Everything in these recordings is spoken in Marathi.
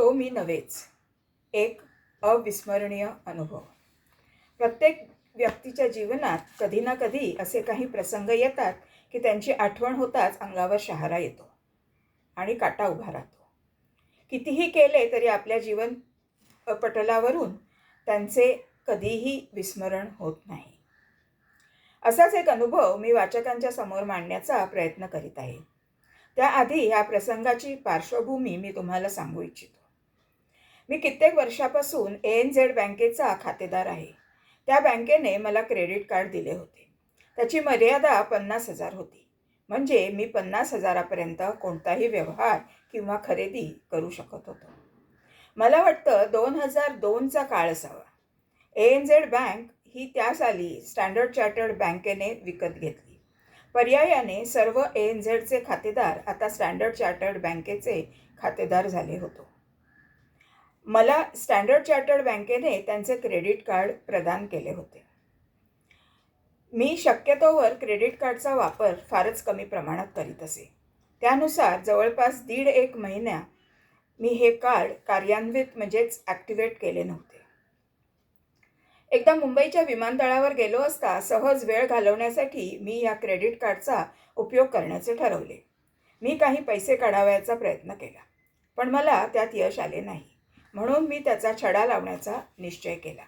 तो मी नव्हेच. एक अविस्मरणीय अनुभव. प्रत्येक व्यक्तीच्या जीवनात कधी ना कधी असे काही प्रसंग येतात की त्यांची आठवण होताच अंगावर शहारा येतो आणि काटा उभा राहतो. कितीही केले तरी आपल्या जीवन पटलावरून त्यांचे कधीही विस्मरण होत नाही. असाच एक अनुभव मी वाचकांच्या समोर मांडण्याचा प्रयत्न करीत आहे. त्याआधी ह्या प्रसंगाची पार्श्वभूमी मी तुम्हाला सांगू इच्छितो. मी कित्येक वर्षापासून ए एन झेड बँकेचा खातेदार आहे. त्या बँकेने मला क्रेडिट कार्ड दिले होते. त्याची मर्यादा पन्नास हजार होती. म्हणजे मी पन्नास हजारापर्यंत कोणताही व्यवहार किंवा खरेदी करू शकत होतो. मला वाटतं दोन हजार दोनचा काळ असावा. ए एन झेड बँक ही त्या साली स्टँडर्ड चार्टर्ड बँकेने विकत घेतली. पर्यायाने सर्व ए एन झेडचे खातेदार आता स्टँडर्ड चार्टर्ड बँकेचे खातेदार झाले होतो. मला स्टँडर्ड चार्टर्ड बँकेने त्यांचे क्रेडिट कार्ड प्रदान केले होते. मी शक्यतोवर क्रेडिट कार्डचा वापर फारच कमी प्रमाणात करीत असे. त्यानुसार जवळपास दीड एक महिन्या मी हे कार्ड कार्यान्वित म्हणजेच ॲक्टिवेट केले नव्हते. एकदा मुंबईच्या विमानतळावर गेलो असता सहज वेळ घालवण्यासाठी मी या क्रेडिट कार्डचा उपयोग करण्याचे ठरवले. मी काही पैसे काढावयाचा प्रयत्न केला पण मला त्यात यश आले नाही. म्हणून मी त्याचा छडा लावण्याचा निश्चय केला.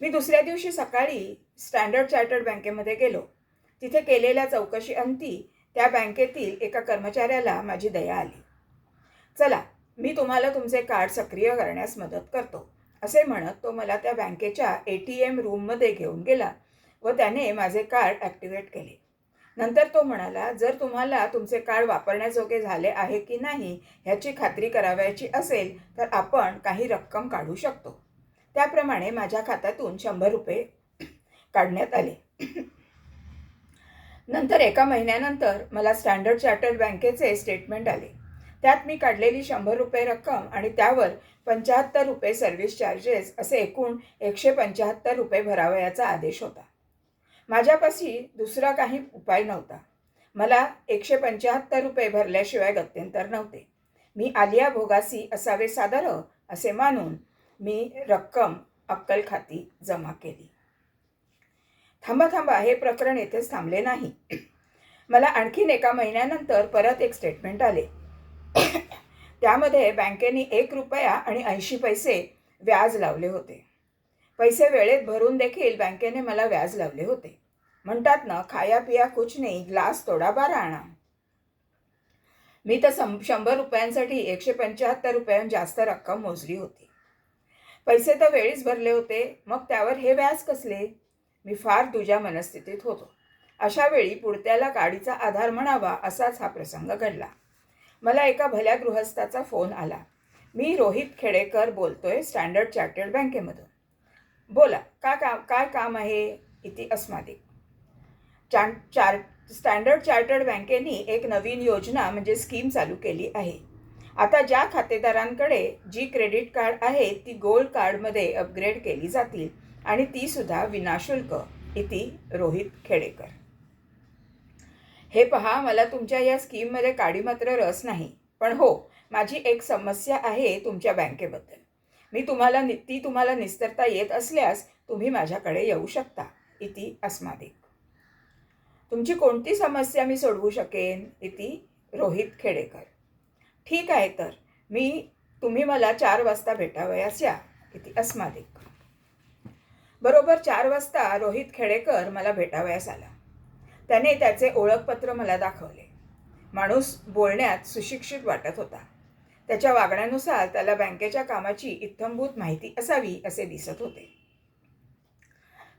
मी दुसऱ्या दिवशी सकाळी स्टँडर्ड चार्टर्ड बँकेमध्ये गेलो. तिथे केलेल्या चौकशी अंती त्या बँकेतील एका कर्मचाऱ्याला माझी दया आली. चला मी तुम्हाला तुमचे कार्ड सक्रिय करण्यास मदत करतो असे म्हणत तो मला त्या बँकेच्या ए टी एम रूममध्ये घेऊन गेला व त्याने माझे कार्ड ॲक्टिवेट केले. नंतर तो म्हणाला जर तुम्हाला तुमचे कार्ड वापरण्याजोगे झाले आहे की नाही ह्याची खात्री करावयाची असेल तर आपण काही रक्कम काढू शकतो. त्याप्रमाणे माझ्या खात्यातून शंभर रुपये काढण्यात आले. नंतर एका महिन्यानंतर मला स्टँडर्ड चार्टर्ड बँकेचे स्टेटमेंट आले. त्यात मी काढलेली शंभर रुपये रक्कम आणि त्यावर पंच्याहत्तर रुपये सर्व्हिस चार्जेस असे एकूण एकशे पंच्याहत्तर रुपये भरावयाचा आदेश होता. माझ्यापाशी दुसरा काही उपाय नव्हता. मला एकशे पंच्याहत्तर रुपये भरल्याशिवाय गत्यंतर नव्हते. मी आलिया भोगासी असावे सादर असे मानून मी रक्कम अक्कल खाती जमा केली. थांबा थांबा हे प्रकरण येथेच थांबले नाही. मला आणखीन एका महिन्यानंतर परत एक स्टेटमेंट आले. त्यामध्ये बँकेने एक रुपया आणि ऐंशी पैसे व्याज लावले होते. पैसे वेळेत भरून देखील बँकेने मला व्याज लावले होते. म्हणतात ना खाया पिया कुछ नाही ग्लास तोडा बारा आणा. मी तर सं शंभर रुपयांसाठी एकशे पंच्याहत्तर रुपयांहून जास्त रक्कम मोजली होती. पैसे तर वेळीच भरले होते मग त्यावर हे व्याज कसले? मी फार तुझ्या मनस्थितीत होतो. अशा वेळी पुढत्याला गाडीचा आधार म्हणावा असाच हा प्रसंग घडला. मला एका भल्या गृहस्थाचा फोन आला. मी रोहित खेडेकर बोलतोय स्टँडर्ड चार्टर्ड बँकेमधून. बोला का काम काय काम आहे? इति अस्मादिक चार चार स्टँडर्ड चार्टर्ड बँकेने एक नवीन योजना म्हणजे स्कीम चालू केली आहे. आता ज्या खातेदारांकडे जी क्रेडिट कार्ड आहे ती गोल्ड कार्डमध्ये अपग्रेड केली जातील आणि तीसुद्धा विनाशुल्क. इति रोहित खेडेकर. हे पहा मला तुमच्या या स्कीममध्ये काडी मात्र रस नाही. पण हो माझी एक समस्या आहे तुमच्या बँकेबद्दल. मी तुम्हाला नि ती तुम्हाला निस्तरता येत असल्यास तुम्ही माझ्याकडे येऊ शकता इति अस्मादिक. तुमची कोणती समस्या मी सोडवू शकेन? इति रोहित खेडेकर. ठीक आहे तर मी तुम्ही मला चार वाजता भेटावयास या इति अस्मादिक. बरोबर चार वाजता रोहित खेडेकर मला भेटावयास आला. त्याने त्याचे ओळखपत्र मला दाखवले. माणूस बोलण्यात सुशिक्षित वाटत होता. त्याच्या वागण्यानुसार त्याला बँकेच्या कामाची इत्थंभूत माहिती असावी असे दिसत होते.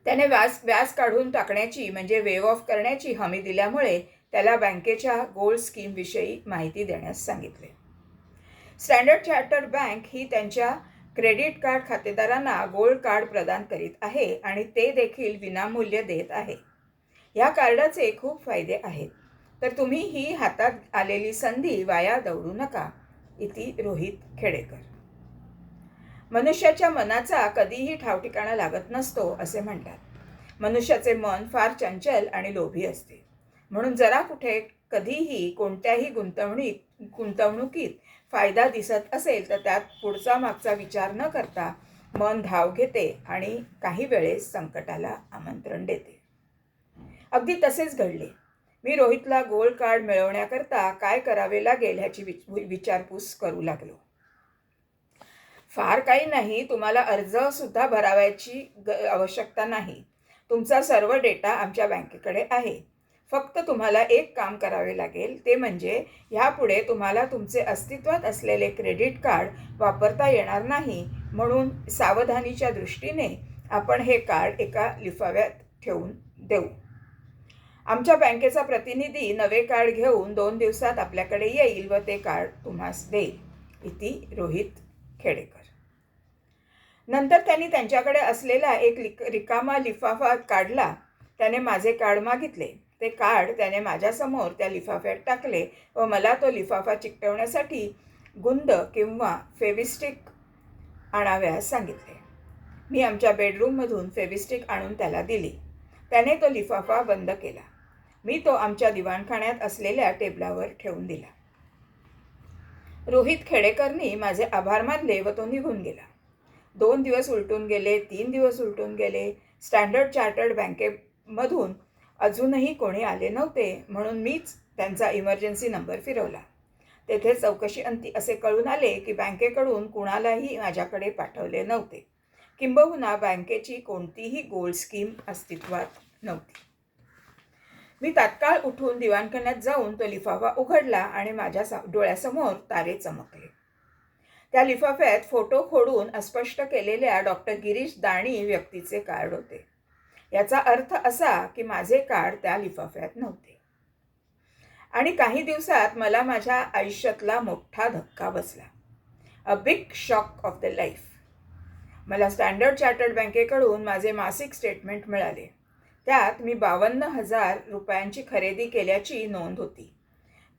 त्याने व्याज व्याज काढून टाकण्याची म्हणजे वेव ऑफ करण्याची हमी दिल्यामुळे त्याला बँकेच्या गोल्ड स्कीमविषयी माहिती देण्यास सांगितले. स्टँडर्ड चार्टर बँक ही त्यांच्या क्रेडिट कार्ड खातेदारांना गोल्ड कार्ड प्रदान करीत आहे आणि ते देखील विनामूल्य देत आहे. ह्या कार्डाचे खूप फायदे आहेत. तर तुम्ही ही हातात आलेली संधी वाया दौडू नका. इति रोहित खेडेकर. मनुष्याच्या मनाचा कधीही ठावठिकाणा लागत नसतो असे म्हणतात. मनुष्याचे मन फार चंचल आणि लोभी असते. म्हणून जरा कुठे कधीही कोणत्याही गुंतवणुकीत गुंतवणुकीत फायदा दिसत असेल तर त्यात पुढचा मागचा विचार न करता मन धाव घेते आणि काही वेळेस संकटाला आमंत्रण देते. अगदी तसेच घडले. मी रोहितला गोल्ड कार्ड मिळवण्याकरता काय करावे लागेल ह्याची विच विचारपूस करू लागलो. फार काही नाही तुम्हाला अर्जसुद्धा भरावायची भरावयाची ग आवश्यकता नाही. तुमचा सर्व डेटा आमच्या बँकेकडे आहे. फक्त तुम्हाला एक काम करावे लागेल ते म्हणजे ह्यापुढे तुम्हाला तुमचे अस्तित्वात असलेले क्रेडिट कार्ड वापरता येणार नाही. म्हणून सावधानीच्या दृष्टीने आपण हे कार्ड एका लिफाव्यात ठेवून देऊ. आमच्या बँकेचा प्रतिनिधी नवे कार्ड घेऊन दोन दिवसात आपल्याकडे येईल व ते कार्ड तुम्हास देईल. इति रोहित खेडेकर. नंतर त्यांनी त्यांच्याकडे असलेला एक लिक रिकामा लिफाफा काढला. त्याने माझे कार्ड मागितले. ते कार्ड त्याने माझ्यासमोर त्या लिफाफ्यात टाकले व मला तो लिफाफा चिकटवण्यासाठी गुंद किंवा फेविस्टिक आणाव्यास सांगितले. मी आमच्या बेडरूममधून फेविस्टिक आणून त्याला दिली. त्याने तो लिफाफा बंद केला. मी तो आमच्या दिवाणखान्यात असलेल्या टेबलावर ठेवून दिला. रोहित खेडेकरनी माझे आभार मानले व तो निघून गेला. दोन दिवस उलटून गेले तीन दिवस उलटून गेले. स्टँडर्ड चार्टर्ड बँकेमधून अजूनही कोणी आले नव्हते म्हणून मीच त्यांचा इमर्जन्सी नंबर फिरवला. तेथे चौकशी अंती असे कळून आले की बँकेकडून कुणालाही माझ्याकडे पाठवले नव्हते. किंबहुना बँकेची कोणतीही गोल्ड स्कीम अस्तित्वात नव्हती. मी तात्काळ उठून दिवाणखान्यात जाऊन तो लिफाफा उघडला आणि माझ्या सा डोळ्यासमोर तारे चमकले. त्या लिफाफ्यात फोटो खोडून अस्पष्ट केलेल्या डॉक्टर गिरीश दाणी व्यक्तीचे कार्ड होते. याचा अर्थ असा की माझे कार्ड त्या लिफाफ्यात नव्हते. आणि काही दिवसात मला माझ्या आयुष्यातला मोठा धक्का बसला. A big shock of the life मला स्टँडर्ड चार्टर्ड बँकेकडून माझे मासिक स्टेटमेंट मिळाले. त्यात मी बावन्न हजार रुपयांची खरेदी केल्याची नोंद होती.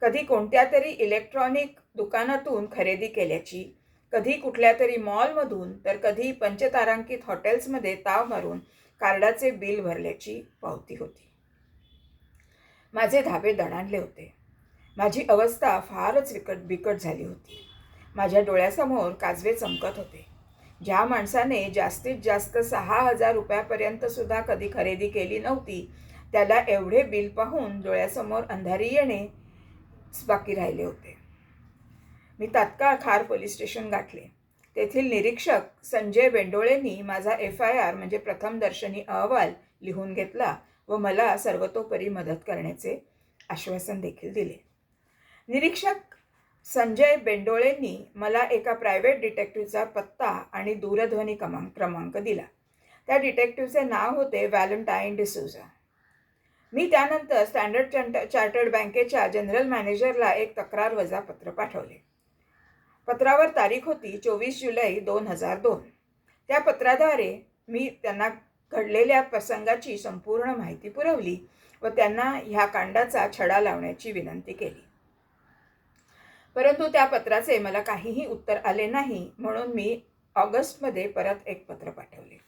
कधी कोणत्या तरी इलेक्ट्रॉनिक दुकानातून खरेदी केल्याची कधी कुठल्या तरी मॉलमधून तर कधी पंचतारांकित हॉटेल्समध्ये ताव मारून कार्डाचे बिल भरल्याची पावती होती. माझे धाबे दणाणले होते. माझी अवस्था फारच विकट बिकट झाली होती. माझ्या डोळ्यासमोर काजवे चमकत होते. ज्या माणसाने जास्तीत जास्त सहा हजार रुपयापर्यंत सुद्धा कधी खरेदी केली नव्हती त्याला एवढे बिल पाहून डोळ्यासमोर अंधारी येणे बाकी राहिले होते. मी तात्काळ खार पोलीस स्टेशन गाठले. तेथील निरीक्षक संजय बेंडोळेंनी माझा एफ आय आर म्हणजे प्रथमदर्शनी अहवाल लिहून घेतला व मला सर्वतोपरी मदत करण्याचे आश्वासन देखील दिले. निरीक्षक संजय बेंडोळेंनी मला एका प्रायव्हेट डिटेक्टिव्हचा पत्ता आणि दूरध्वनी क्रमांक क्रमांक दिला. त्या डिटेक्टिव्हचे नाव होते व्हॅलेंटाईन डिसूजा मी त्यानंतर स्टँडर्ड चार्टर्ड बँकेच्या जनरल मॅनेजरला एक तक्रार वजा पत्र पाठवले. पत्रावर तारीख होती चोवीस जुलै दोन हजार दोन. त्या पत्राद्वारे मी त्यांना घडलेल्या प्रसंगाची संपूर्ण माहिती पुरवली व त्यांना ह्या कांडाचा छडा लावण्याची विनंती केली. परंतु त्या पत्राचे मला काहीही उत्तर आले नाही म्हणून मी ऑगस्टमध्ये परत एक पत्र पाठवले.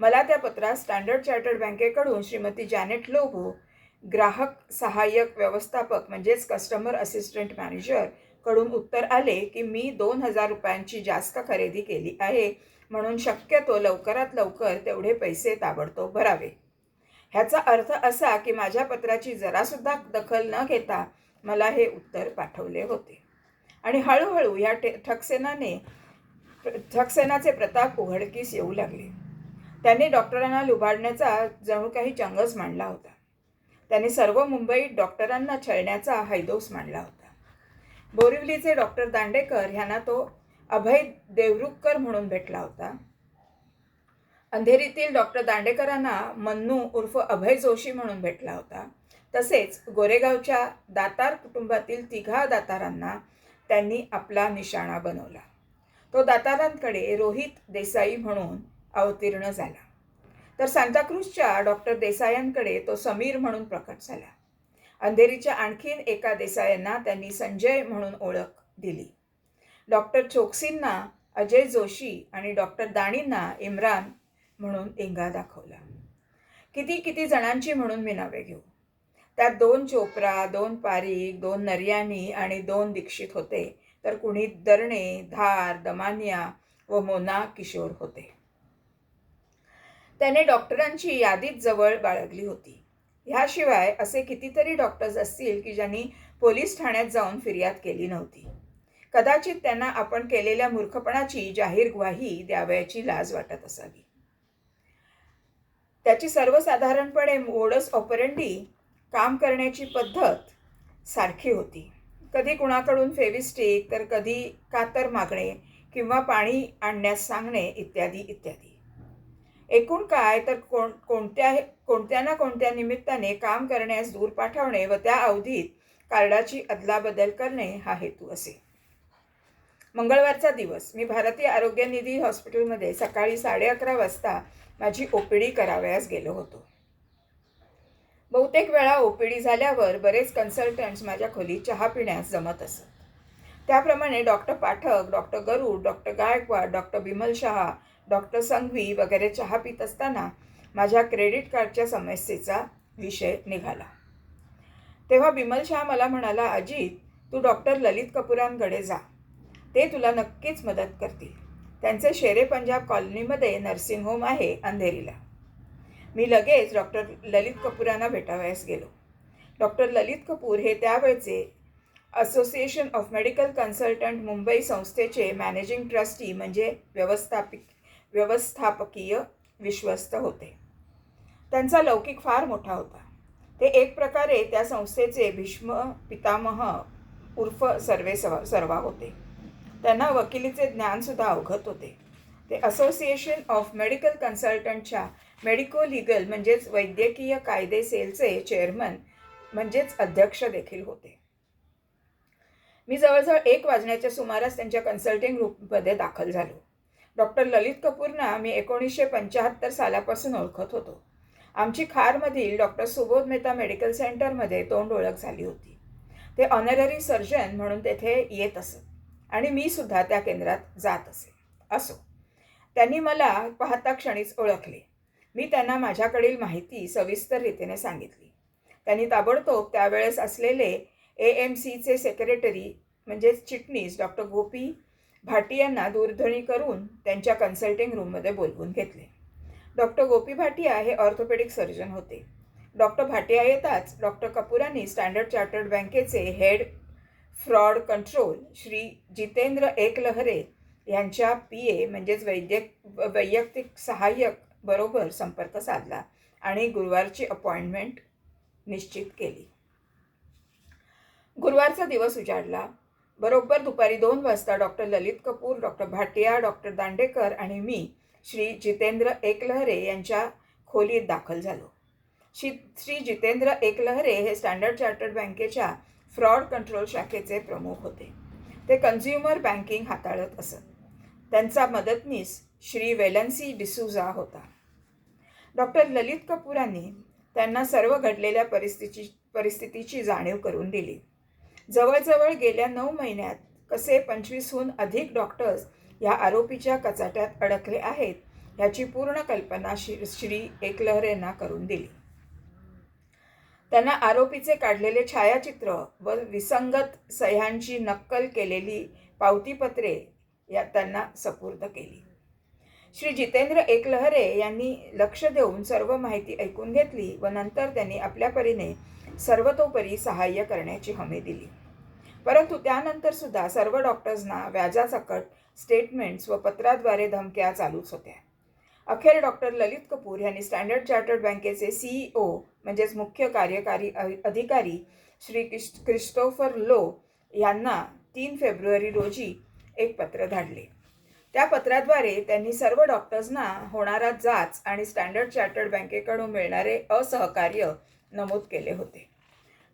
मला त्या पत्रात स्टँडर्ड चार्टर्ड बँकेकडून श्रीमती जॅनेट लोगो ग्राहक सहाय्यक व्यवस्थापक म्हणजेच कस्टमर असिस्टंट मॅनेजरकडून उत्तर आले की मी दोन हजार रुपयांची जास्त खरेदी केली आहे म्हणून शक्यतो लवकरात लवकर तेवढे पैसे ताबडतोब भरावे. ह्याचा अर्थ असा की माझ्या पत्राची जरासुद्धा दखल न घेता मला हे उत्तर पाठवले होते. आणि हळूहळू या टे ठकसेनाने ठकसेनाचे प्रताप उघडकीस येऊ लागले. त्यांनी डॉक्टरांना लुबाडण्याचा जणू काही चंगच मांडला होता. त्यांनी सर्व मुंबईत डॉक्टरांना छळण्याचा हैदोस मांडला होता. बोरिवलीचे डॉक्टर दांडेकर ह्यांना तो अभय देवरुखकर म्हणून भेटला होता. अंधेरीतील डॉक्टर दांडेकरांना मन्नू उर्फ अभय जोशी म्हणून भेटला होता. तसेच गोरेगावच्या दातार कुटुंबातील तिघा दातारांना त्यांनी आपला निशाणा बनवला. तो दातारांकडे रोहित देसाई म्हणून अवतीर्ण झाला. तर सांताक्रूजच्या डॉक्टर देसायांकडे तो समीर म्हणून प्रकट झाला. अंधेरीच्या आणखीन एका देसायांना त्यांनी संजय म्हणून ओळख दिली. डॉक्टर चोक्सींना अजय जोशी आणि डॉक्टर दाणींना इम्रान म्हणून एंगा दाखवला. किती किती जणांची म्हणून मी नावे घेऊ. त्यात दोन चोप्रा दोन पारीक दोन नर्यानी आणि दोन दीक्षित होते. तर कुणी दरणे धार दमानिया व मोना किशोर होते. त्याने डॉक्टरांची यादीच जवळ बाळगली होती. ह्याशिवाय असे कितीतरी डॉक्टर्स असतील की ज्यांनी पोलीस ठाण्यात जाऊन फिर्याद केली नव्हती. कदाचित त्यांना आपण केलेल्या मूर्खपणाची जाहीर ग्वाही द्यावयाची लाज वाटत असावी. त्याची सर्वसाधारणपणे मोडस ऑपरंडी काम करण्याची पद्धत सारखी होती. कधी कुणाकडून फेविस्टिक तर कधी कातर मागणे किंवा पाणी आणण्यास सांगणे इत्यादी इत्यादी. एकूण काय तर कोण कोणत्या कोणत्या ना कोणत्या निमित्ताने काम करण्यास दूर पाठवणे व त्या अवधीत कार्डाची अदलाबदल करणे हा हेतू असे. मंगळवारचा दिवस. मी भारतीय आरोग्य निधी हॉस्पिटलमध्ये सकाळी साडे अकरा वाजता माझी ओ पी डी करावयास गेलो होतो. बहुतेक वेळा ओपीडी झाल्यावर बरेच कन्सल्टंट्स माझ्या खोलीत चहा पिण्यास जमत असत. त्याप्रमाणे doctor Pathak doctor Garud doctor Gaikwad doctor Bimal Shah doctor Sanghvi वगैरे चहा पित असताना माझ्या क्रेडिट कार्डच्या समस्येचा विषय निघाला. तेव्हा बिमल शहा मला म्हणाला अजित तू डॉक्टर ललित कपुरांकडे जा. ते तुला नक्कीच मदत करतील. त्यांचे शेरे पंजाब कॉलनीमध्ये नर्सिंग होम आहे अंधेरीला. मी लगेच डॉक्टर ललित कपूरांना भेटावयास गेलो. डॉक्टर ललित कपूर हे त्यावेळचे association of medical consultant Mumbai संस्थेचे मॅनेजिंग ट्रस्टी म्हणजे व्यवस्थापिक व्यवस्थापकीय विश्वस्त होते. त्यांचा लौकिक फार मोठा होता. ते एक प्रकारे त्या संस्थेचे भीष्म पितामह उर्फ सर्वे सर्वा होते. त्यांना वकिलीचे ज्ञानसुद्धा अवघत होते. ते असोसिएशन ऑफ मेडिकल कन्सल्टंटच्या मेडिको लिगल म्हणजेच वैद्यकीय कायदे सेलचे चेअरमन म्हणजेच अध्यक्ष देखील होते. मी जवळजवळ एक वाजण्याच्या सुमारास त्यांच्या कन्सल्टिंग ग्रुपमध्ये दाखल झालो. डॉक्टर ललित कपूरना मी एकोणीसशे पंच्याहत्तर सालापासून ओळखत होतो. आमची खारमधील डॉक्टर सुबोध मेहता मेडिकल सेंटरमध्ये तोंड ओळख झाली होती. ते ऑनररी सर्जन म्हणून तेथे येत असत आणि मी सुद्धा त्या केंद्रात जात असे. असो. त्यांनी मला पाहता क्षणीच ओळखले. मी त्यांना माझ्याकडील माहिती सविस्तर रीतीने सांगितली. त्यांनी ताबडतोब त्यावेळेस असलेले ए एम सीचे सेक्रेटरी म्हणजेच चिटणीस डॉक्टर गोपी भाटियांना दूरध्वनी करून त्यांच्या कन्सल्टिंग रूममध्ये बोलवून घेतले. डॉक्टर गोपी भाटिया हे ऑर्थोपेडिक सर्जन होते. डॉक्टर भाटिया येताच डॉक्टर कपूरांनी स्टँडर्ड चार्टर्ड बँकेचे head fraud control Shri Jitendra Ekalhare यांच्या पी ए म्हणजेच वैद्यक वैयक्तिक सहाय्यक बरोबर संपर्क साधला आणि गुरुवारची अपॉइंटमेंट निश्चित केली. गुरुवारचा दिवस उजाडला. बरोबर दुपारी दोन वाजता doctor Lalit Kapoor doctor Bhatia doctor Dandekar आणि मी श्री जितेंद्र एकलहरे यांच्या खोलीत दाखल झालो. श्री श्री जितेंद्र एकलहरे हे स्टँडर्ड चार्टर्ड बँकेच्या फ्रॉड कंट्रोल शाखेचे प्रमुख होते. ते कन्झ्युमर बँकिंग हाताळत असत. त्यांचा मदतनीस श्री वेलन्सी डिसूजा होता. डॉक्टर ललित कपूरांनी त्यांना सर्व घडलेल्या परिस्थितीची परिस्थितीची जाणीव करून दिली. जवळजवळ गेल्या नऊ महिन्यात कसे पंचवीसहून अधिक डॉक्टर्स या आरोपीच्या कचाट्यात अडकले आहेत ह्याची पूर्ण कल्पना श्री श्री एकलहरेंना करून दिली. त्यांना आरोपीचे काढलेले छायाचित्र व विसंगत सह्यांची नक्कल केलेली पावतीपत्रे या त्यांना सपूर्द केली. श्री जितेंद्र एकलहरे यांनी लक्ष देऊन सर्व माहिती ऐकून घेतली व नंतर त्यांनी आपल्या परीने सर्वतोपरी सहाय्य करण्याची हमी दिली. परंतु त्यानंतर सुद्धा सर्व डॉक्टर्सना व्याजासकट स्टेटमेंट्स व पत्राद्वारे धमक्या चालूच होत्या. अखेर डॉक्टर ललित कपूर यांनी स्टँडर्ड चार्टर्ड बँकेचे सीईओ म्हणजेच मुख्य कार्यकारी अधिकारी श्री क्रिस् क्रिस्टोफर लो यांना तीन फेब्रुवारी रोजी एक पत्र धाडले. त्या पत्राद्वारे त्यांनी सर्व डॉक्टर्सना होणारा जाच आणि स्टँडर्ड चार्टर्ड बँकेकडून मिळणारे असहकार्य नमूद केले होते.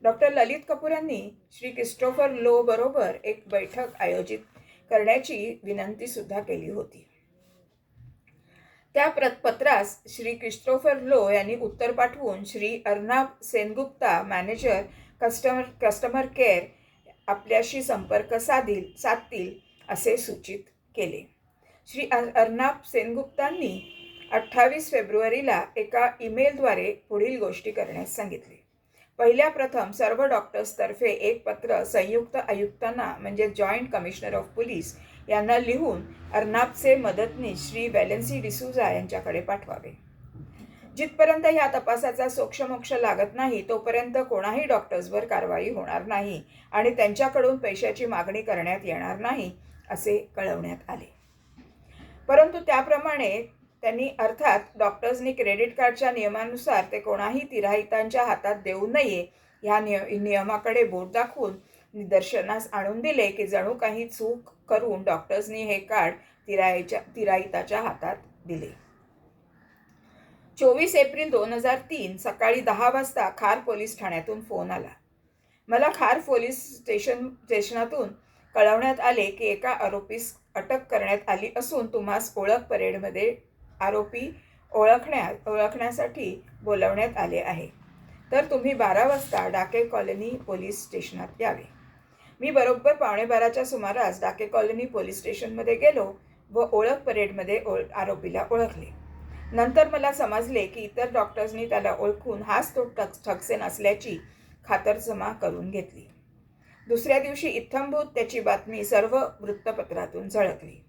डॉक्टर ललित कपूर यांनी श्री क्रिस्टोफर लो बरोबर एक बैठक आयोजित करण्याची विनंतीसुद्धा केली होती. त्या प्र पत्रास श्री क्रिस्टोफर लो यांनी उत्तर पाठवून Shri Arnab Sengupta manager customer customer care आपल्याशी संपर्क साधील साधतील असे सूचित केले. श्री अर्नाब सेनगुप्तांनी अठ्ठावीस फेब्रुवारीला एका ईमेलद्वारे पुढील गोष्टी करण्यास सांगितले. पहिल्या प्रथम सर्व डॉक्टर्सतर्फे एक पत्र संयुक्त आयुक्तांना म्हणजे जॉईंट कमिशनर ऑफ पोलीस यांना लिहून अर्नाबचे मदतनीस श्री वॅलेन्सी डिसूजा यांच्याकडे पाठवावे. जिथपर्यंत ह्या तपासाचा सोक्षमोक्ष लागत नाही तोपर्यंत कोणाही डॉक्टर्सवर कारवाई होणार नाही आणि त्यांच्याकडून पैशाची मागणी करण्यात येणार नाही असे कळवण्यात आले. परंतु त्याप्रमाणे त्यांनी अर्थात डॉक्टर्सनी क्रेडिट कार्डच्या नियमानुसार ते कोणाही तिराहितांच्या हातात देऊ नये ह्या निय नियमाकडे बोट दाखवून निदर्शनास आणून दिले की जणू काही चूक करून डॉक्टर्सनी हे कार्ड तिराईच्या तिराहिताच्या हातात दिले. चोवीस एप्रिल दोन हजार तीन सकाळी दहा वाजता खार पोलीस ठाण्यातून फोन आला. मला खार पोलीस स्टेशन स्टेशनातून कळवण्यात आले की एका आरोपीस अटक करण्यात आली असून तुम्हास ओळख परेडमध्ये आरोपी ओळखण्यात ओळखण्यासाठी बोलवण्यात आले आहे. तर तुम्ही बारा वाजता डाके कॉलनी पोलीस स्टेशनात यावे. मी बरोबर पावणे बाराच्या सुमारास डाके कॉलनी पोलीस स्टेशनमध्ये गेलो व ओळख परेडमध्ये ओळ आरोपीला ओळखले. नंतर मला समजले की इतर डॉक्टर्सनी त्याला ओळखून हाच तो ठक ठकसेन असल्याची खातरजमा करून घेतली. दुसऱ्या दिवशी इत्थंभूत त्याची बातमी सर्व वृत्तपत्रातून झळकली.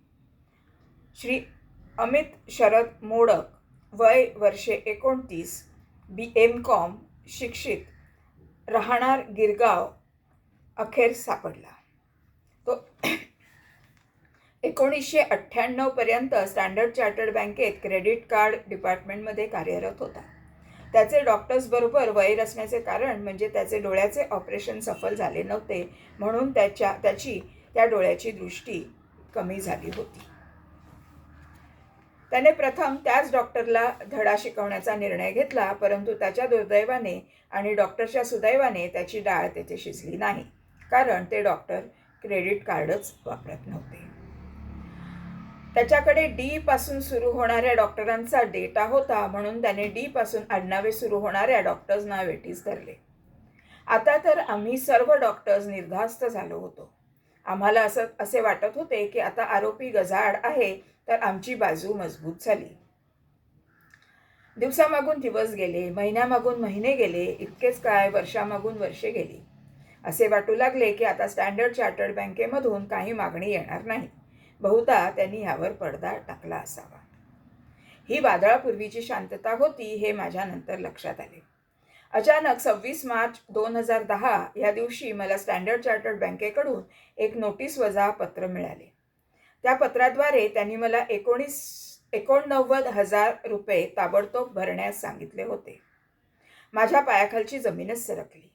श्री अमित शरद मोडक वय वर्षे एकोणतीस बी एम कॉम शिक्षित राहणार गिरगाव अखेर सापडला. तो एकोणीसशे अठ्ठ्याण्णवपर्यंत स्टँडर्ड चार्टर्ड बँकेत क्रेडिट कार्ड डिपार्टमेंटमध्ये कार्यरत होता. त्याचे डॉक्टर्सबरोबर वैर असण्याचे कारण म्हणजे त्याचे डोळ्याचे ऑपरेशन सफल झाले नव्हते. म्हणून त्याच्या त्याची त्या डोळ्याची दृष्टी कमी झाली होती. त्याने प्रथम त्याच डॉक्टरला धडा शिकवण्याचा निर्णय घेतला परंतु त्याच्या दुर्दैवाने आणि डॉक्टरच्या सुदैवाने त्याची डाळ तेथे शिजली नाही. कारण ते डॉक्टर क्रेडिट कार्डच वापरत नव्हते. त्याच्याकडे डी पासून सुरू होणाऱ्या डॉक्टरांचा डेटा होता म्हणून त्याने डी पासून आडनावे सुरू होणाऱ्या डॉक्टर्सना वेटीस धरले. आता तर आम्ही सर्व डॉक्टर्स निर्धास्त झालो होतो. आम्हाला असं असे वाटत होते की आता आरोपी गजाआड आहे तर आमची बाजू मजबूत झाली. दिवसामागून दिवस गेले महिन्यामागून महिने गेले इतकेच काय वर्षामागून वर्षे गेली. असे वाटू लागले की आता स्टँडर्ड चार्टर्ड बँकेमधून काही मागणी येणार नाही. बहुधा त्यांनी यावर पडदा टाकला असावा. ही वादळापूर्वीची शांतता होती हे माझ्या नंतर लक्षात आले. अचानक सव्वीस मार्च दोन हजार दहा या दिवशी मला स्टँडर्ड चार्टर्ड बँकेकडून एक नोटीस वजा पत्र मिळाले. त्या पत्राद्वारे त्यांनी मला एकोणीस एकोणनव्वद हजार रुपये ताबडतोब भरण्यास सांगितले होते. माझ्या पायाखालची जमीनच सरकली.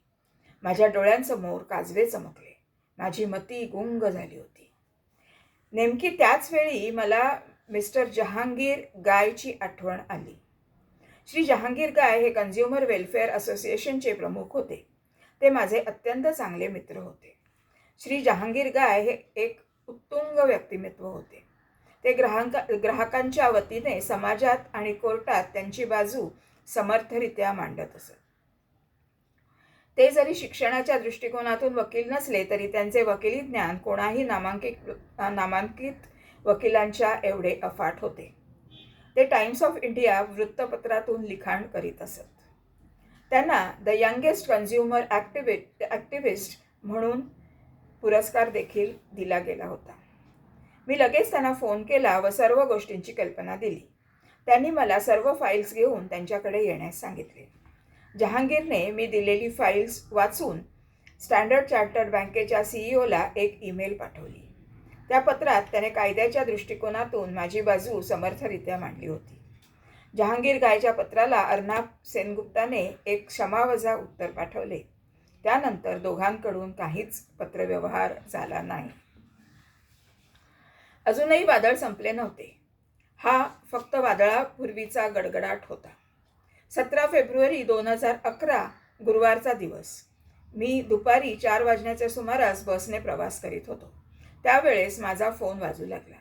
माझ्या डोळ्यांसमोर काजवे चमकले. माझी मती गुंग झाली होती. नेमकी त्याच वेळी मला मिस्टर जहांगीर गायची आठवण आली. श्री जहांगीर गाय हे कन्झ्युमर वेलफेअर असोसिएशनचे प्रमुख होते. ते माझे अत्यंत चांगले मित्र होते. श्री जहांगीर गाय हे एक उत्तुंग व्यक्तिमत्व होते. ते ग्राहका ग्राहकांच्या वतीने समाजात आणि कोर्टात त्यांची बाजू समर्थरित्या मांडत असत. ते जरी शिक्षणाच्या दृष्टिकोनातून वकील नसले तरी त्यांचे वकिली ज्ञान कोणाही नामांकित नामांकित वकिलांच्या एवढे अफाट होते. ते टाइम्स ऑफ इंडिया वृत्तपत्रातून लिखाण करीत असत. त्यांना द यंगेस्ट कन्झ्युमर ॲक्टिवि ॲक्टिव्हिस्ट म्हणून पुरस्कार देखील दिला गेला होता. मी लगेच त्यांना फोन केला व सर्व गोष्टींची कल्पना दिली. त्यांनी मला सर्व फाईल्स घेऊन त्यांच्याकडे येण्यास सांगितले. जहांगीरने मी दिलेली फाईल्स वाचून स्टँडर्ड चार्टर्ड बँकेच्या सीईओला एक ईमेल पाठवली. त्या पत्रात त्याने कायद्याच्या दृष्टिकोनातून माझी बाजू समर्थरित्या मांडली होती. जहांगीर गायच्या पत्राला अर्नाब सेनगुप्ताने एक क्षमावजा उत्तर पाठवले. त्यानंतर दोघांकडून काहीच पत्रव्यवहार झाला नाही. अजूनही वादळ संपले नव्हते. हा फक्त वादळापूर्वीचा गडगडाट होता. सतरा फेब्रुवारी दोन हजार अकरा गुरुवारचा दिवस. मी दुपारी चार वाजण्याच्या सुमारास बसने प्रवास करीत होतो. त्यावेळेस माझा फोन वाजू लागला.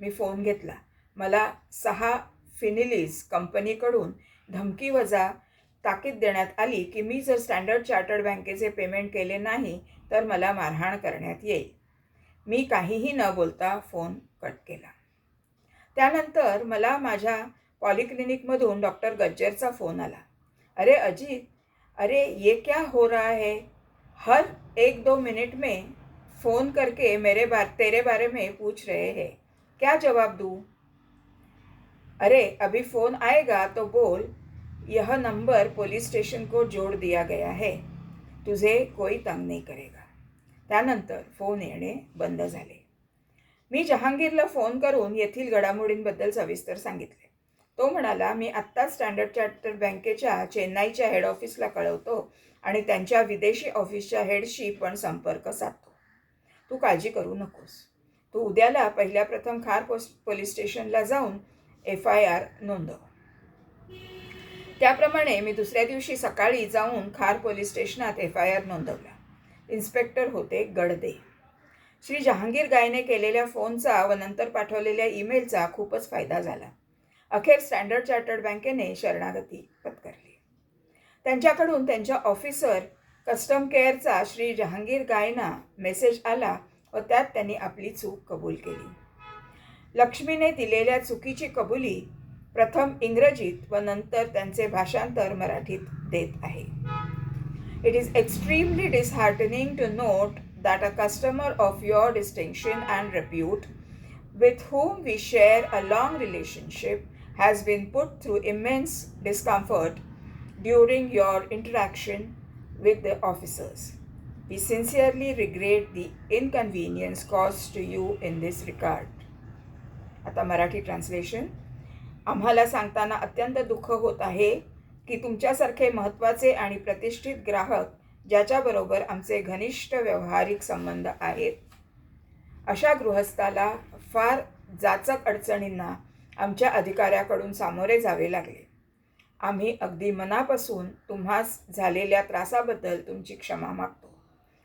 मी फोन घेतला. मला सहा फिनिलीज कंपनीकडून धमकी वजा ताकीद देण्यात आली की मी जर स्टँडर्ड चार्टर्ड बँकेचे पेमेंट केले नाही तर मला मारहाण करण्यात येईल. मी काहीही न बोलता फोन कट केला. त्यानंतर मला माझ्या पॉलिक्लिनिकमधून डॉक्टर गज्जरचा फोन आला. अरे अजित अरे ये क्या हो रहा है? हर एक दो मिनट में फ़ोन करके मेरे बार तेरे बारे में पूछ रहे हैं। क्या जवाब दूँ? अरे अभी फ़ोन आएगा तो बोल यह नंबर पोलीस स्टेशन को जोड दिया गया है। तुझे कोई तंग नाही करेगा। त्यानंतर फोन येणे बंद झाले. मी जहांगीरला फोन करून येथील घडामोडींबद्दल सविस्तर सांगितले. तो म्हणाला मी आत्ताच स्टँडर्ड चार्टर बँकेच्या चेन्नईच्या हेड ऑफिसला कळवतो आणि त्यांच्या विदेशी ऑफिसच्या हेडशी पण संपर्क साधतो. तू काळजी करू नकोस. तू उद्याला पहिल्या प्रथम खार पोस्ट पोलीस स्टेशनला जाऊन एफ आय आर नोंदव. त्याप्रमाणे मी दुसऱ्या दिवशी सकाळी जाऊन खार पोलीस स्टेशनात एफ आय आर नोंदवला. इन्स्पेक्टर होते गडदे. श्री जहांगीर गायने केलेल्या फोनचा व नंतर पाठवलेल्या ईमेलचा खूपच फायदा झाला. अखेर स्टँडर्ड चार्टर्ड बँकेने शरणागती पत्करली. त्यांच्याकडून त्यांच्या ऑफिसर कस्टम केअरचा श्री जहांगीर गायना मेसेज आला व त्यात त्यांनी आपली चूक कबूल केली. लक्ष्मीने दिलेल्या चुकीची कबुली प्रथम इंग्रजीत व नंतर त्यांचे भाषांतर मराठीत देत आहे. It is extremely disheartening to note that a customer of your distinction and repute, with whom we share a long relationship has been put through immense discomfort during your interaction with the officers. We sincerely regret the inconvenience caused to you in this regard. आता मराठी ट्रान्सलेशन आम्हाला सांगताना अत्यंत दुःख होत आहे की तुमच्यासारखे महत्त्वाचे आणि प्रतिष्ठित ग्राहक ज्याच्याबरोबर आमचे घनिष्ठ व्यावहारिक संबंध आहेत अशा गृहस्थाला फार जाचक अडचणींना आमच्या अधिकाऱ्याकडून सामोरे जावे लागले. आम्ही अगदी मनापासून तुम्हास झालेल्या त्रासाबद्दल तुमची क्षमा मागतो.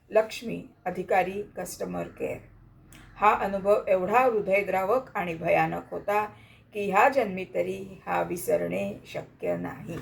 लक्ष्मी अधिकारी कस्टमर केअर हा अनुभव एवढा हृदयद्रावक आणि भयानक होता की ह्या जन्मी तरी हा विसरणे शक्य नाही.